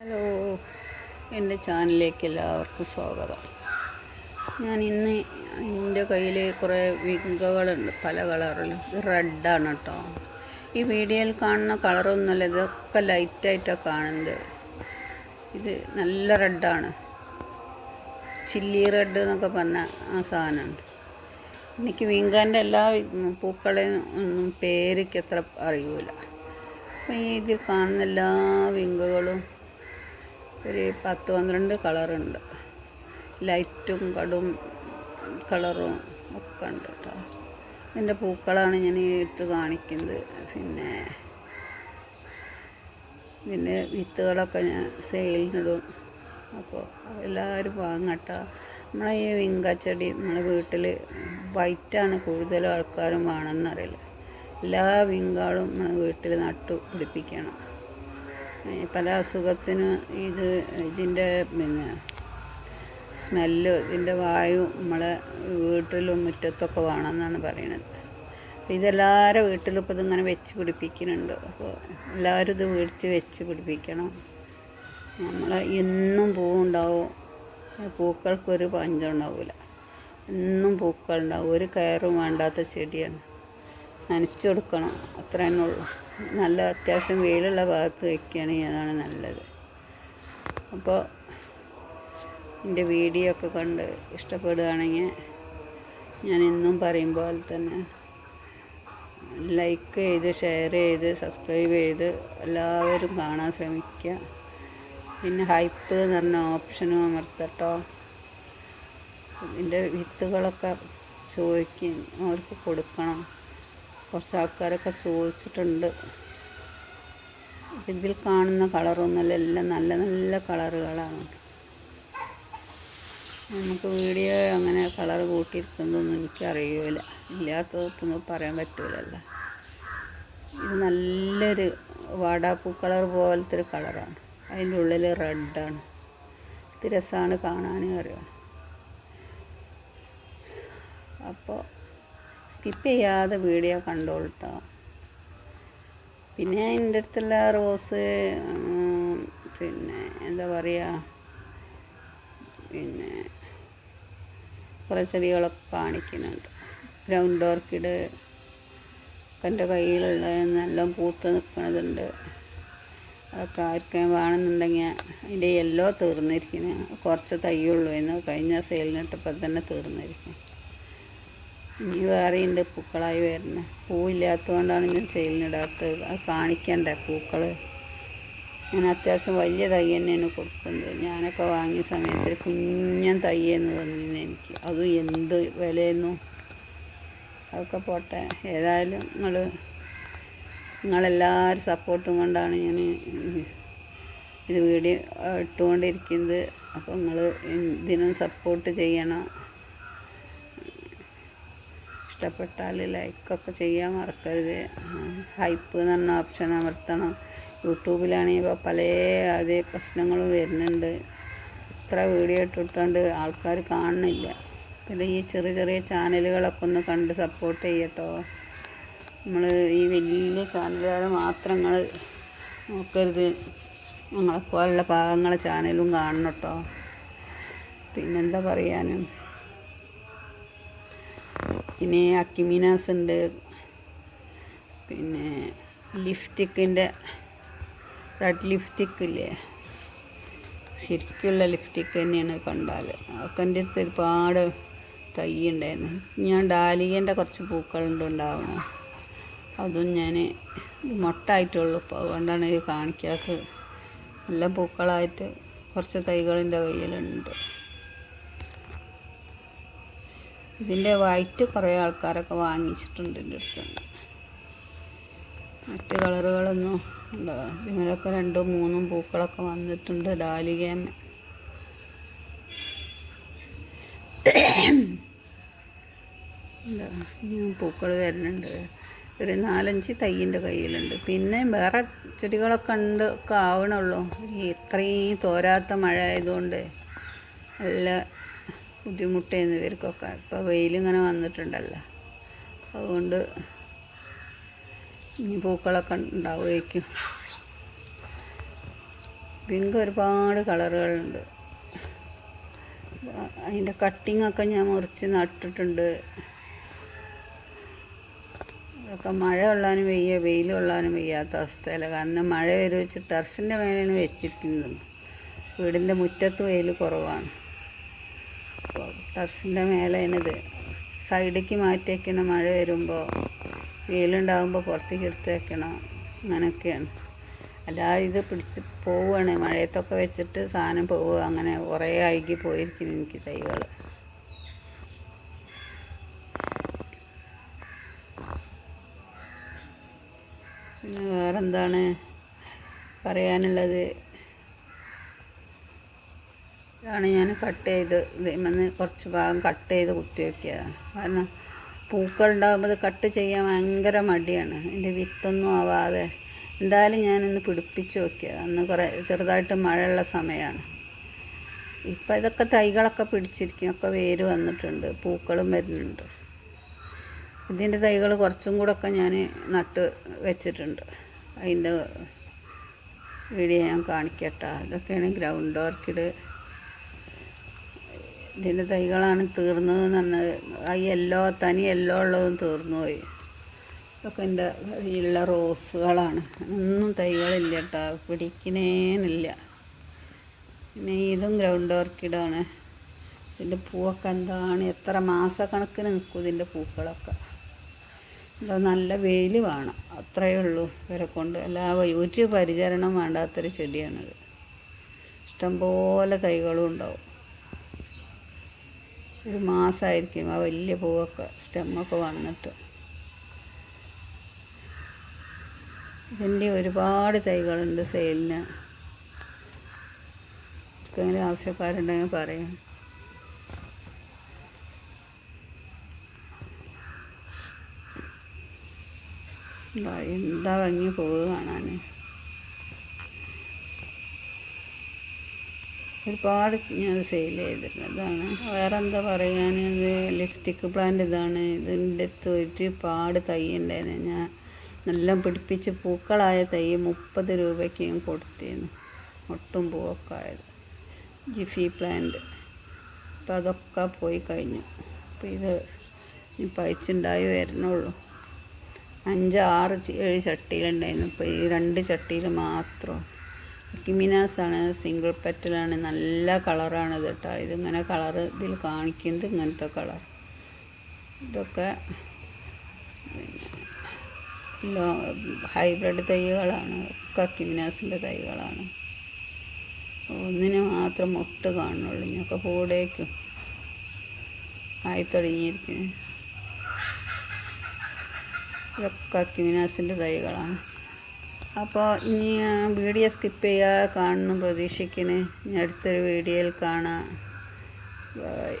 Hello എന്റെ ചാനലിലേക്ക് എല്ലാവർക്കും സ്വാഗതം. ഞാൻ ഇന്ന് എന്റെ കയ്യിൽ കുറേ വിങ്കകളുണ്ട് പല കളറിൽ ഇത് റെഡാണ് കേട്ടോ ഈ വീഡിയോയിൽ കാണുന്ന കളറൊന്നുമല്ല ഇതൊക്കെ ലൈറ്റായിട്ടാണ് കാണുന്നത്. ഇത് നല്ല റെഡാണ്. ചില്ലി റെഡ് എന്നൊക്കെ പറഞ്ഞ ആ സാധനമുണ്ട്. എനിക്ക് വിങ്കാന്റെ എല്ലാ പൂക്കളെയും ഒന്നും പേരയ്ക്ക് അത്ര അറിയൂല. അപ്പം ഇതിൽ കാണുന്ന എല്ലാ വിങ്കകളും ഒരു പത്ത് പന്ത്രണ്ട് കളറുണ്ട്. ലൈറ്റും കടും കളറും ഒക്കെ ഉണ്ട് കേട്ടോ. ഇതിന്റെ പൂക്കളാണ് ഞാൻ എടുത്ത് കാണിക്കുന്നത്. പിന്നെ പിന്നെ വിത്തുകളൊക്കെ ഞാൻ സെയിലിനിടും. അപ്പോൾ എല്ലാവരും വാങ്ങട്ടോ നമ്മളെ ഈ വിങ്കച്ചെടി നമ്മളെ വീട്ടിൽ വൈറ്റാണ് കൂടുതൽ ആൾക്കാരും വേണമെന്നറിയില്ല എല്ലാ വിങ്കാളും നമ്മളെ വീട്ടിൽ നട്ടു പിടിപ്പിക്കണം പല അസുഖത്തിന് ഇത് ഇതിന്റെ പിന്നെ സ്മെല്ല് ഇതിന്റെ വായു നമ്മളെ വീട്ടിലും മുറ്റത്തൊക്കെ വേണമെന്നാണ് പറയണത്. അപ്പോൾ ഇതെല്ലാവരും വീട്ടിലും ഇപ്പോൾ ഇതിങ്ങനെ വെച്ച് പിടിപ്പിക്കുന്നുണ്ട്. അപ്പോൾ എല്ലാവരും ഇത് മേടിച്ച് വെച്ച് പിടിപ്പിക്കണം. നമ്മൾ എന്നും പൂവുണ്ടാവും. പൂക്കൾക്കൊരു പഞ്ചം ഉണ്ടാവില്ല എന്നും പൂക്കളുണ്ടാവും. ഒരു കയറും വേണ്ടാത്ത ചെടിയാണ്. നനച്ചു കൊടുക്കണം. അത്ര തന്നെ ഉള്ളൂ. നല്ല അത്യാവശ്യം വെയിലുള്ള ഭാഗത്ത് വയ്ക്കുകയാണെങ്കിൽ അതാണ് നല്ലത്. അപ്പോൾ എന്റെ വീഡിയോ ഒക്കെ കണ്ട് ഇഷ്ടപ്പെടുകയാണെങ്കിൽ ഞാൻ ഇന്നും പറയും പോലെ തന്നെ ലൈക്ക് ചെയ്ത് ഷെയർ ചെയ്ത് സബ്സ്ക്രൈബ് ചെയ്ത് എല്ലാവരും കാണാൻ ശ്രമിക്കുക. പിന്നെ ഹൈപ്പ് എന്ന് പറഞ്ഞ ഓപ്ഷനും അമർത്തട്ടോ. ഇതിന്റെ വിത്തുകളൊക്കെ ചോദിക്കും. അവർക്ക് കൊടുക്കണം. കുറച്ച് ആൾക്കാരൊക്കെ ചോദിച്ചിട്ടുണ്ട്. ഇതിൽ കാണുന്ന കളറൊന്നുമല്ല എല്ലാം നല്ല നല്ല കളറുകളാണ്. നമുക്ക് വീഡിയോ അങ്ങനെ കളർ കൂട്ടിയിരിക്കുന്നതൊന്നും എനിക്കറിയില്ല ഇല്ലാത്തതൊന്നും പറയാൻ പറ്റൂലല്ലോ. ഇത് നല്ലൊരു വാടാപ്പൂ കളർ പോലത്തെ ഒരു കളറാണ്. അതിന്റെ ഉള്ളിൽ റെഡാണ്. ഇത് രസമാണ് കാണാനും അറിയാം? അപ്പോൾ സ്കിപ്പ് ചെയ്യാതെ വീഡിയോ കണ്ടോളൂ കേട്ടോ പിന്നെ എന്റെ അടുത്തുള്ള റോസ് പിന്നെ എന്താ പറയുക പിന്നെ കുറേ ചെടികളൊക്കെ കാണിക്കുന്നുണ്ട്. ഗ്രൗണ്ട് ഓർക്കിഡ് എന്റെ കയ്യിലുള്ള നല്ല പൂത്ത് നിൽക്കുന്നതുണ്ട് അതൊക്കെ ആർക്കും വേണമെന്നുണ്ടെങ്കിൽ അതിന്റെ യെല്ലോ തീർന്നിരിക്കുന്നു. കുറച്ച് തയ്യുള്ളൂ എന്ന് കഴിഞ്ഞ സെയിലിനിട്ടപ്പോൾ തന്നെ തീർന്നിരിക്കും ഇനി വേറെയുണ്ട് പൂക്കളായി വരുന്നത് പൂവില്ലാത്തതുകൊണ്ടാണ് ഞാൻ സെയിലിനിടാത്തത്. അത് കാണിക്കണ്ടേ പൂക്കൾ ഞാൻ അത്യാവശ്യം വലിയ തൈ തന്നെയാണ് കൊടുക്കുന്നത്. ഞാനൊക്കെ വാങ്ങിയ സമയത്ത് കുഞ്ഞൻ തയ്യെന്ന് തന്നിരുന്നു എനിക്ക്. അതും എന്ത് വിലയെന്നു? അതൊക്കെ പോട്ടെ. ഏതായാലും നിങ്ങൾ നിങ്ങളെല്ലാവരും സപ്പോർട്ടും കൊണ്ടാണ് ഞാൻ ഇത് വീഡിയോ ഇട്ടുകൊണ്ടിരിക്കുന്നത്. അപ്പോൾ നിങ്ങൾ ഇതിനും സപ്പോർട്ട് ചെയ്യണം. ഇഷ്ടപ്പെട്ടാൽ ലൈക്കൊക്കെ ചെയ്യാൻ മറക്കരുത്. ഹൈപ്പ് എന്ന് പറഞ്ഞ ഓപ്ഷൻ അമർത്തണം. യൂട്യൂബിലാണെങ്കിൽ ഇപ്പോൾ പല അതേ പ്രശ്നങ്ങളും വരുന്നുണ്ട്. ഇത്ര വീഡിയോ ഇട്ടിട്ടുണ്ട് ആൾക്കാർ കാണുന്നില്ല. പിന്നെ ഈ ചെറിയ ചെറിയ ചാനലുകളൊക്കെ ഒന്ന് കണ്ട് സപ്പോർട്ട് ചെയ്യട്ടോ. നമ്മൾ ഈ വലിയ ചാനലുകാർ മാത്രം നിങ്ങൾ നോക്കരുത്. ഞങ്ങളെപ്പോലുള്ള പാവങ്ങളെ ചാനലും കാണണം കേട്ടോ പിന്നെന്താ പറയാനും? പിന്നെ അക്കിമീനാസ് ഉണ്ട്. പിന്നെ ലിപ്സ്റ്റിക്കിന്റെ റെഡ് ലിഫ്റ്റിക്ക് ഇല്ലേ? ശരിക്കുള്ള ലിഫ്റ്റിക്ക് തന്നെയാണ് കണ്ടാൽ അതൊക്കെ എന്റെ അടുത്ത് ഒരുപാട് തൈ ഞാൻ ഡാലിയേന്റെ കുറച്ച് പൂക്കളുണ്ട് ഉണ്ടാവണം അതും ഞാൻ മൊട്ടായിട്ടുള്ളൂ. ഇപ്പോൾ അതുകൊണ്ടാണ് ഇത് കാണിക്കാത്തത്. നല്ല പൂക്കളായിട്ട് കുറച്ച് തൈകളിന്റെ കയ്യിലുണ്ട്. ഇതിന്റെ വൈറ്റ് കുറേ ആൾക്കാരൊക്കെ വാങ്ങിച്ചിട്ടുണ്ട് എന്റെ അടുത്ത്. മറ്റ് കളറുകളൊന്നും ഉണ്ടോ? ഇതിനൊക്കെ രണ്ടും മൂന്നും പൂക്കളൊക്കെ വന്നിട്ടുണ്ട് ഡാലികേമ പൂക്കൾ വരുന്നുണ്ട്. ഒരു നാലഞ്ച് തയ്യിന്റെ കയ്യിലുണ്ട്. പിന്നെ വേറെ ചെടികളൊക്കെ ഉണ്ട് ഒക്കെ ആവണുള്ളൂ. ഇത്രയും തോരാത്ത മഴ ആയതുകൊണ്ട് നല്ല ബുദ്ധിമുട്ടായിരുന്നു ഇവർക്കൊക്കെ. ഇപ്പോൾ വെയിലിങ്ങനെ വന്നിട്ടുണ്ടല്ലോ. അതുകൊണ്ട് ഇനി പൂക്കളൊക്കെ ഉണ്ടാവുമായിരിക്കും. പിങ്ക് ഒരുപാട് കളറുകളുണ്ട്. അതിന്റെ കട്ടിങ്ങൊക്കെ ഞാൻ മുറിച്ച് നട്ടിട്ടുണ്ട്. അതൊക്കെ മഴ കൊള്ളാനും വയ്യ വെയിൽ കൊള്ളാനും വയ്യാത്ത കാരണം മഴ വരുവെച്ച് ടെറസിന്റെ മേലെയാണ് വെച്ചിരിക്കുന്നത്. വീടിന്റെ മുറ്റത്ത് വെയിൽ കുറവാണ്. അപ്പോൾ ടെറസിന്റെ മേലേനത് സൈഡിലേക്ക് മാറ്റി വയ്ക്കണം മഴ വരുമ്പോൾ വെയിലുണ്ടാകുമ്പോൾ പുറത്തേക്ക് എടുത്ത് വയ്ക്കണം അങ്ങനെയൊക്കെയാണ്. അല്ലാതെ ഇത് പിടിച്ച് പോവുകയാണ്. മഴയത്തൊക്കെ വെച്ചിട്ട് സാധനം പോവുക. അങ്ങനെ കുറേ അഴുകി പോയിരിക്കുന്നു എനിക്ക് തൈകൾ. പിന്നെ വേറെന്താണ് പറയാനുള്ളത്? ഇതാണ് ഞാൻ കട്ട് ചെയ്ത് ഇതിമെന്ന് കുറച്ച് ഭാഗം കട്ട് ചെയ്ത് കുത്തി വയ്ക്കുക കാരണം പൂക്കൾ ഉണ്ടാകുമ്പോൾ കട്ട് ചെയ്യാൻ ഭയങ്കര മടിയാണ്. എന്റെ വിത്തൊന്നും ആവാതെ എന്തായാലും ഞാനൊന്ന് പിടിപ്പിച്ച് നോക്കിയ അന്ന് കുറേ ചെറുതായിട്ട് മഴയുള്ള സമയമാണ് ഇപ്പം ഇതൊക്കെ തൈകളൊക്കെ പിടിച്ചിരിക്കും ഒക്കെ വേര് വന്നിട്ടുണ്ട്. പൂക്കളും വരുന്നുണ്ട്. ഇതിന്റെ തൈകൾ കുറച്ചും കൂടെ ഒക്കെ ഞാൻ നട്ട് വെച്ചിട്ടുണ്ട്. അതിന്റെ വീഡിയോ ഞാൻ കാണിക്കട്ടെ. ഇതൊക്കെയാണ് ഗ്രൗണ്ട് ഓർക്കിഡ് ഇതിന്റെ തൈകളാണ് തീർന്നതെന്ന് നന്ന ആ യെല്ലോ തനി യെല്ലോ ഉള്ളതും തീർന്നു പോയി. ഇതൊക്കെ എന്റെ കയ്യിലുള്ള റോസുകളാണ്. ഒന്നും തൈകളില്ല കേട്ടോ. പിടിക്കണേനില്ല. പിന്നെ ഇതും ഗ്രൗണ്ട് ഓർക്കിഡാണ് ഇതിന്റെ പൂവൊക്കെ എന്താണ്? എത്ര മാസക്കണക്കിന് നിൽക്കും ഇതിന്റെ പൂക്കളൊക്കെ. എന്താ നല്ല വെയിൽ വേണം. അത്രയേ ഉള്ളൂ ഇവരെ കൊണ്ട്. അല്ല ഒരു പരിചരണം വേണ്ടാത്തൊരു ചെടിയാണത്. ഇഷ്ടംപോലെ തൈകളും ഉണ്ടാവും. ഒരു മാസമായിരിക്കും ആ വലിയ പൂവൊക്കെ സ്റ്റെമ്മൊക്കെ വന്നിട്ട്. ഇതിന്റെ ഒരുപാട് തൈകളുണ്ട് സെയിലിന്. അങ്ങനെ ആവശ്യക്കാരുണ്ടെങ്കിൽ പറയാം. എന്താ ഭംഗി പൂവ് കാണാൻ ഒരുപാട് ഞാൻ സെയിൽ ചെയ്തിട്ടുണ്ട്. അതാണ്. വേറെ എന്താ പറയാൻ ഇത് ലിപ്സ്റ്റിക് പ്ലാന്റ് ഇതാണ്. ഇതിന്റെ അടുത്ത് ഒരുപാട് തൈ ഉണ്ടായിരുന്നു. ഞാൻ നല്ല പിടിപ്പിച്ച് പൂക്കളായ തൈ മുപ്പത് രൂപയ്ക്ക് ഞാൻ കൊടുത്തിരുന്നു. ഒട്ടും പൂവൊക്കെ ആയത് ജിഫി പ്ലാന്റ് അപ്പം അതൊക്കെ പോയി കഴിഞ്ഞു. അപ്പോൾ ഇത് ഇപ്പം അയച്ചുണ്ടായി വരണുള്ളൂ. അഞ്ച് ആറ് ഏഴ് ചട്ടിയിലുണ്ടായിരുന്നു ഇപ്പോൾ ഈ രണ്ട് ചട്ടിയിൽ മാത്രം. കിമിനാസാണ് സിംഗിൾ പെറ്റലാണ് നല്ല കളറാണ് ഇത് കേട്ടോ. ഇതിങ്ങനെ കളറ് ഇതിൽ കാണിക്കുന്നത് ഇങ്ങനത്തെ കളർ. ഇതൊക്കെ ഹൈബ്രിഡ് തൈകളാണ് ഒക്കെ കിമിനാസിന്റെ തൈകളാണ്. ഒന്നിന് മാത്രം മുട്ട് കാണുള്ളൂ ഇനിയൊക്കെ പൂടേക്കും ആയി തുടങ്ങിയിരിക്കുന്നു ഇതൊക്കെ കിമിനാസിന്റെ തൈകളാണ്. അപ്പോൾ ഇനി വീഡിയോ സ്കിപ്പ് ചെയ്യാതെ കാണണം പ്രതീക്ഷിക്കുന്നു ഇനി അടുത്തൊരു വീഡിയോയിൽ കാണാം. ബൈ